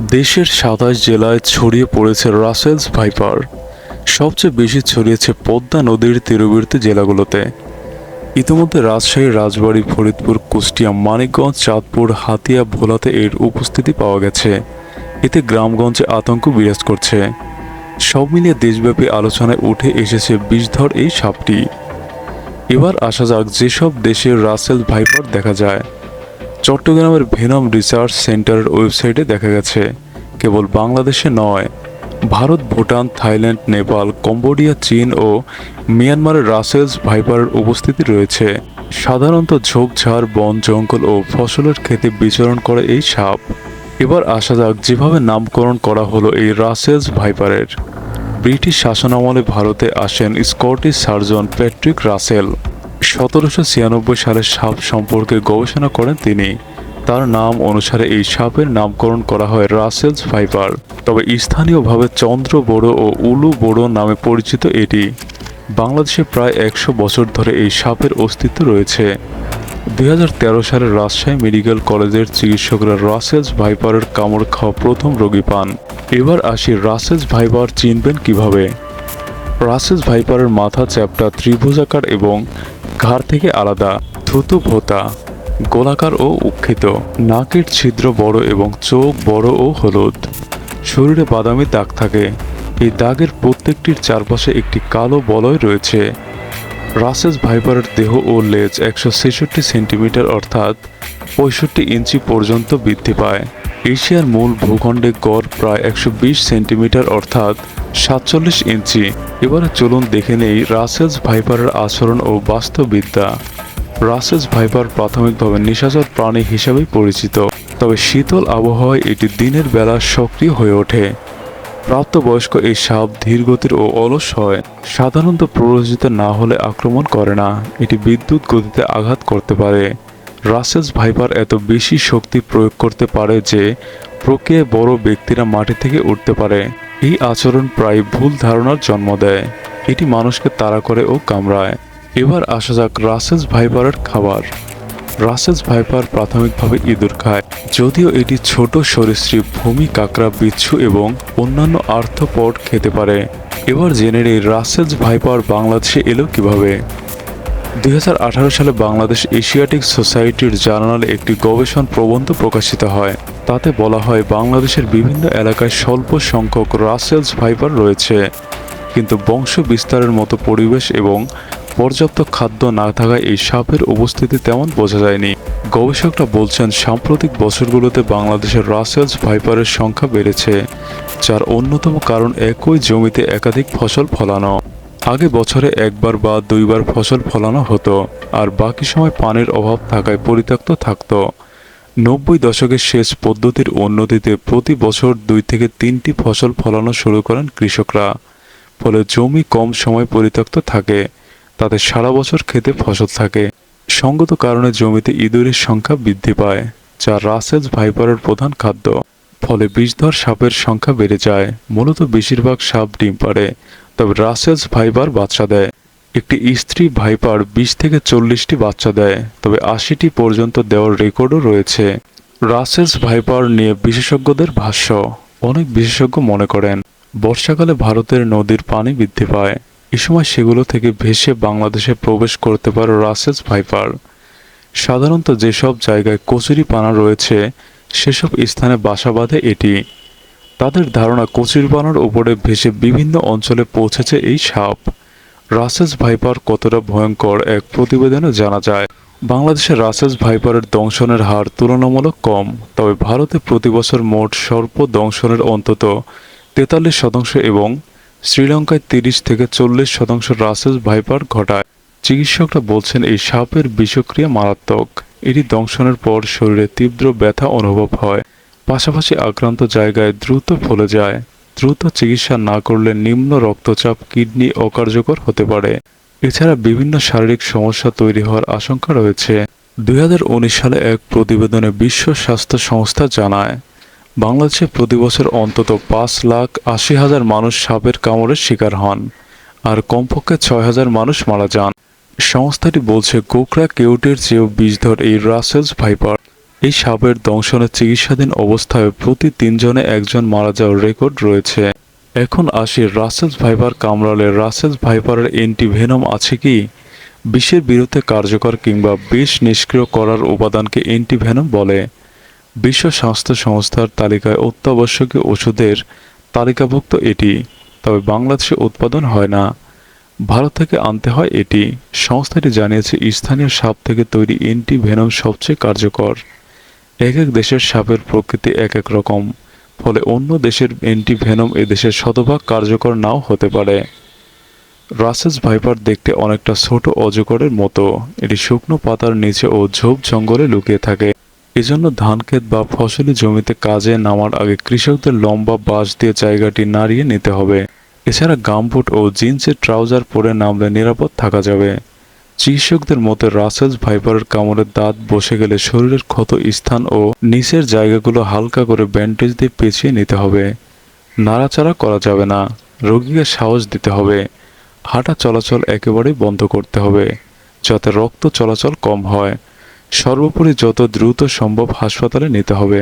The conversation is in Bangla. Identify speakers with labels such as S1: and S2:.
S1: দেশের সাতাশ জেলায় ছড়িয়ে পড়েছে রাসেলস ভাইপার। সবচেয়ে বেশি ছড়িয়েছে পদ্মা নদীর তীরবর্তী জেলাগুলোতে। ইতিমধ্যে রাজশাহী রাজবাড়ী, ফরিদপুর, কুষ্টিয়া, মানিকগঞ্জ, চাঁদপুর, হাতিয়া, ভোলাতে এর উপস্থিতি পাওয়া গেছে। এতে গ্রামগঞ্জে আতঙ্ক বিরাজ করছে। সব মিলিয়ে দেশব্যাপী আলোচনায় উঠে এসেছে বিষধর এই সাপটি। এবার আসা যাক যেসব দেশের রাসেল ভাইপার দেখা যায়। চট্টগ্রামের ভেনম রিসার্চ সেন্টারের ওয়েবসাইটে দেখা গেছে, কেবল বাংলাদেশে নয়, ভারত, ভুটান, থাইল্যান্ড, নেপাল, কম্বোডিয়া, চীন ও মিয়ানমারের রাসেলস ভাইপারের উপস্থিতি রয়েছে। সাধারণত ঝোপঝাড়, বন জঙ্গল ও ফসলের ক্ষেতে বিচরণ করে এই সাপ। এবার আসা যাক যেভাবে নামকরণ করা হলো এই রাসেলস ভাইপারের। ব্রিটিশ শাসনামলে ভারতে আসেন স্কটিশ সার্জন প্যাট্রিক রাসেল। সতেরোশো ছিয়ানব্বই সালে সাপ সম্পর্কে গবেষণা করেন তিনি। তার নাম অনুসারে এই সাপের নামকরণ করা হয় রাসেলস ভাইপার। তবে স্থানীয়ভাবে চন্দ্র বড়ো ও উলু বড়ো নামে পরিচিত এটি। বাংলাদেশে প্রায় একশো বছর ধরে এই সাপের অস্তিত্ব রয়েছে। দুই সালে রাজশাহী মেডিকেল কলেজের চিকিৎসকরা রাসেলস ভাইপারের কামড় খাওয়া প্রথম রোগী পান। এবার আসি রাসেলস ভাইপার চিনবেন কীভাবে? রাসেলস ভাইপারের মাথা চ্যাপটা ত্রিভুজাকার এবং ঘাড় থেকে আলাদা, থুতু ভোতা, গোলাকার ও উক্ষিত, নাকের ছিদ্র বড় এবং চোখ বড় ও হলুদ। শরীরে বাদামি দাগ থাকে। এই দাগের প্রত্যেকটির চারপাশে একটি কালো বলয় রয়েছে। রাসেস ভাইপারের দেহ ও লেজ একশো ছেষট্টি সেন্টিমিটার অর্থাৎ পঁয়ষট্টি ইঞ্চি পর্যন্ত বৃদ্ধি পায়। এশিয়ার মূল ভূখণ্ডে গড় প্রায় একশো বিশ সেন্টিমিটার অর্থাৎ সাতচল্লিশ ইঞ্চি। এবারে চলুন দেখে নেই রাসেলস ভাইপারের আচরণ ও বাস্তুবিদ্যা রাসেলস ভাইপার প্রাথমিকভাবে নিশাচর প্রাণী হিসাবেই পরিচিত, তবে শীতল আবহাওয়ায় এটি দিনের বেলা সক্রিয় হয়ে ওঠে। প্রাপ্তবয়স্ক এই সাপ ধীরগতির ও অলস হয়, সাধারণত প্ররোচিত না হলে আক্রমণ করে না। এটি বিদ্যুৎ গতিতে আঘাত করতে পারে। রাসেলস ভাইপার এত বেশি শক্তি প্রয়োগ করতে পারে যে প্রক্রিয়ায় বড় ব্যক্তিরা মাটি থেকে উঠতে পারে। এই আচরণ প্রায় ভুল ধারণার জন্ম দেয়। এটি মানুষকে তাড়া করে ও কামড়ায়। এবার আসা যাক রাসেলস ভাইপারের খাবার। রাসেলস ভাইপার প্রাথমিকভাবে ইঁদুর খায়। যদিও এটি ছোট সরীসৃপ, ভূমি, কাঁকড়া, বিচ্ছু এবং অন্যান্য আর্থপড খেতে পারে। এবার জেনে নেই রাসেলস ভাইপার বাংলাদেশে এলো কীভাবে। দুই হাজার আঠারো সালে বাংলাদেশ এশিয়াটিক সোসাইটির জার্নালে একটি গবেষণ প্রবন্ধ প্রকাশিত হয়। তাতে বলা হয়, বাংলাদেশের বিভিন্ন এলাকায় স্বল্প সংখ্যক রাসেলস ভাইপার রয়েছে। কিন্তু বংশ বিস্তারের মতো পরিবেশ এবং পর্যাপ্ত খাদ্য না থাকায় এই সাপের উপস্থিতি তেমন বোঝা যায়নি। গবেষকরা বলছেন, সাম্প্রতিক বছরগুলোতে বাংলাদেশের রাসেলস ভাইপারের সংখ্যা বেড়েছে, যার অন্যতম কারণ একই জমিতে একাধিক ফসল ফলানো। আগে বছরে একবার বা দুইবার ফসল ফলানো হতো, আর বাকি সময় পানির অভাব থাকায় পরিত্যক্ত থাকতো। নব্বই দশকের শেষ পদ্ধতির উন্নতিতে প্রতি বছর দুই থেকে তিনটি ফসল ফলানো শুরু করেন কৃষকরা। ফলে জমি কম সময় পরিত্যক্ত থাকে, তাতে সারা বছর খেতে ফসল থাকে। সঙ্গত কারণে জমিতে ইঁদুরের সংখ্যা বৃদ্ধি পায়, যা রাসেলস ভাইপারের প্রধান খাদ্য। ফলে বিষধর সাপের সংখ্যা বেড়ে যায়, মূলত বেশিরভাগ সাপ ডিম পাড়ে তবে রাসেলস ভাইপার বাচ্চা দেয়। একটি স্ত্রী ভাইপার বিশ থেকে চল্লিশটি বাচ্চা দেয়, তবে আশিটি পর্যন্ত দেওয়ার রেকর্ডও রয়েছে। রাসেলস ভাইপার নিয়ে বিশেষজ্ঞদের ভাষ্য, অনেক বিশেষজ্ঞ মনে করেন, বর্ষাকালে ভারতের নদীর পানি বৃদ্ধি পায়। এ সময় সেগুলো থেকে ভেসে বাংলাদেশে প্রবেশ করতে পারে রাসেলস ভাইপার। সাধারণত যেসব জায়গায় কচুরি পানা রয়েছে, সেসব স্থানে বাসা বাঁধে এটি। তাদের ধারণা কচুরিপানার উপরে ভেসে বিভিন্ন অঞ্চলে পৌঁছেছে এই সাপ। রাসেস ভাইপার কতটা ভয়ঙ্কর এক প্রতিবেদনে জানা যায়, বাংলাদেশের রাসেস ভাইপারের দংশনের হার তুলনামূলক কম, তবে ভারতে প্রতি বছর মোট সর্প দংশনের অন্তত তেতাল্লিশ শতাংশ এবং শ্রীলঙ্কায় তিরিশ থেকে চল্লিশ শতাংশ রাসেস ভাইপার ঘটায়। চিকিৎসকরা বলছেন এই সাপের বিষক্রিয়া মারাত্মক। এটি দংশনের পর শরীরে তীব্র ব্যথা অনুভব হয়। পাশাপাশি আক্রান্ত জায়গায় দ্রুত ফলে যায়। দ্রুত চিকিৎসা না করলে নিম্ন রক্তচাপ, কিডনি অকার্যকর হতে পারে। এছাড়া বিভিন্ন শারীরিক সমস্যা তৈরি হওয়ার আশঙ্কা রয়েছে। দু হাজার উনিশ সালে এক প্রতিবেদনে বিশ্ব স্বাস্থ্য সংস্থা জানায়, বাংলাদেশে প্রতি বছর অন্তত পাঁচ লাখ আশি হাজার মানুষ সাপের কামড়ের শিকার হন, আর কমপক্ষে ছয় হাজার মানুষ মারা যান। সংস্থাটি বলছে, কোকড়া কেউটের চেয়েও বিষধর এই রাসেলস ভাইপার। এই সাপের দংশনের চিকিৎসাধীন অবস্থায় প্রতি তিনজনে একজন মারা যাওয়ার রেকর্ড রয়েছে। এখন আসি রাসেলস ভাইপার কামড়ালে। রাসেলস ভাইপারের অ্যান্টিভেনম আছে কি? বিষের বিরুদ্ধে কার্যকর কিংবা বিষ নিষ্ক্রিয় করার উপাদানকে অ্যান্টিভেনম বলে। বিশ্ব স্বাস্থ্য সংস্থার তালিকায় অত্যাবশ্যকীয় ওষুধের তালিকাভুক্ত এটি, তবে বাংলাদেশে উৎপাদন হয় না। ভারত থেকে আনতে হয় এটি। সংস্থাটি জানিয়েছে, স্থানীয় সাপ থেকে তৈরি অ্যান্টিভেনম সবচেয়ে কার্যকর। এক এক দেশের সাপের প্রকৃতি এক এক রকম, ফলে অন্য দেশের অ্যান্টিভেনম এদেশের শতভাগ কার্যকর নাও হতে পারে। রাসেস ভাইপার দেখতে অনেকটা ছোট অজগরের মতো। এটি শুকনো পাতার নিচে ও ঝোপ জঙ্গলে লুকিয়ে থাকে। এজন্য ধানক্ষেত বা ফসলি জমিতে কাজে নামার আগে কৃষকদের লম্বা বাঁশ দিয়ে জায়গাটি নাড়িয়ে নিতে হবে। এছাড়া গামবুট ও জিন্সের ট্রাউজার পরে নামলে নিরাপদ থাকা যাবে। চিকিৎসকদের মতে রাসেলস ভাইপারের কামড়ের দাঁত বসে গেলে শরীরের ক্ষত স্থান ও নিচের জায়গাগুলো হালকা করে ব্যান্ডেজ দিয়ে পেঁচিয়ে নিতে হবে। নাড়াচাড়া করা যাবে না। রোগীকে সাহস দিতে হবে। হাঁটা চলাচল একেবারেই বন্ধ করতে হবে, যাতে রক্ত চলাচল কম হয়। সর্বোপরি যত দ্রুত সম্ভব হাসপাতালে নিতে হবে।